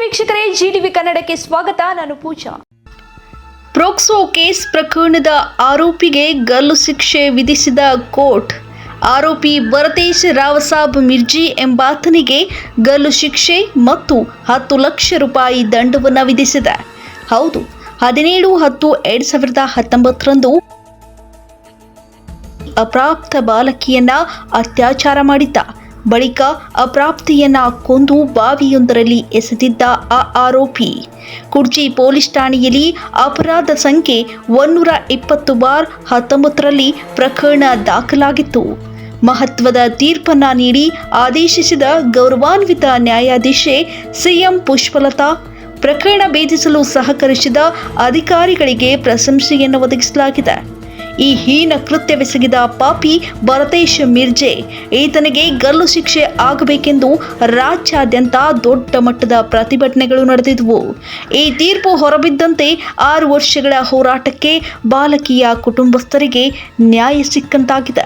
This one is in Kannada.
ವೀಕ್ಷಕರೇ ಜಿಟಿವಿ ಕನ್ನಡಕ್ಕೆ ಸ್ವಾಗತ. ನಾನು ಪೂಜಾ. ಪ್ರೋಕ್ಸೋ ಕೇಸ್ ಪ್ರಕರಣದ ಆರೋಪಿಗೆ ಗಲ್ಲು ಶಿಕ್ಷೆ ವಿಧಿಸಿದ ಕೋರ್ಟ್. ಆರೋಪಿ ಭರತೇಶ್ ರಾವಸಾಬ್ ಮಿರ್ಜಿ ಎಂಬಾತನಿಗೆ ಗಲ್ಲು ಶಿಕ್ಷೆ ಮತ್ತು ಹತ್ತು ಲಕ್ಷ ರೂಪಾಯಿ ದಂಡವನ್ನು ವಿಧಿಸಿದೆ. ಹೌದು, ಹದಿನೇಳು ಹತ್ತು ಎರಡು ಸಾವಿರದ ಹತ್ತೊಂಬತ್ತರಂದು ಅಪ್ರಾಪ್ತ ಬಾಲಕಿಯನ್ನ ಅತ್ಯಾಚಾರ ಮಾಡಿದ್ದ. ಬಳಿಕ ಅಪ್ರಾಪ್ತಿಯನ್ನ ಕೊಂದು ಬಾವಿಯೊಂದರಲ್ಲಿ ಎಸೆದಿದ್ದ ಆ ಆರೋಪಿ. ಕುರ್ಚಿ ಪೊಲೀಸ್ ಠಾಣೆಯಲ್ಲಿ ಅಪರಾಧ ಸಂಖ್ಯೆ ಒನ್ನೂರ ಇಪ್ಪತ್ತು ಬಾರ್ ಹತ್ತೊಂಬತ್ತರಲ್ಲಿ ಪ್ರಕರಣ ದಾಖಲಾಗಿತ್ತು. ಮಹತ್ವದ ತೀರ್ಪನ್ನ ನೀಡಿ ಆದೇಶಿಸಿದ ಗೌರವಾನ್ವಿತ ನ್ಯಾಯಾಧೀಶೆ ಸಿಎಂ ಪುಷ್ಪಲತಾ, ಪ್ರಕರಣ ಭೇದಿಸಲು ಸಹಕರಿಸಿದ ಅಧಿಕಾರಿಗಳಿಗೆ ಪ್ರಶಂಸೆಯನ್ನು ಒದಗಿಸಲಾಗಿದೆ. ಈ ಹೀನ ಕೃತ್ಯವೆಸಗಿದ ಪಾಪಿ ಭರತೇಶ್ ಮಿರ್ಜೆ. ಈತನಿಗೆ ಗಲ್ಲು ಶಿಕ್ಷೆ ಆಗಬೇಕೆಂದು ರಾಜ್ಯಾದ್ಯಂತ ದೊಡ್ಡ ಮಟ್ಟದ ಪ್ರತಿಭಟನೆಗಳು ನಡೆದಿದ್ವು. ಈ ತೀರ್ಪು ಹೊರಬಿದ್ದಂತೆ ಆರು ವರ್ಷಗಳ ಹೋರಾಟಕ್ಕೆ ಬಾಲಕಿಯ ಕುಟುಂಬಸ್ಥರಿಗೆ ನ್ಯಾಯ ಸಿಕ್ಕಂತಾಗಿದೆ.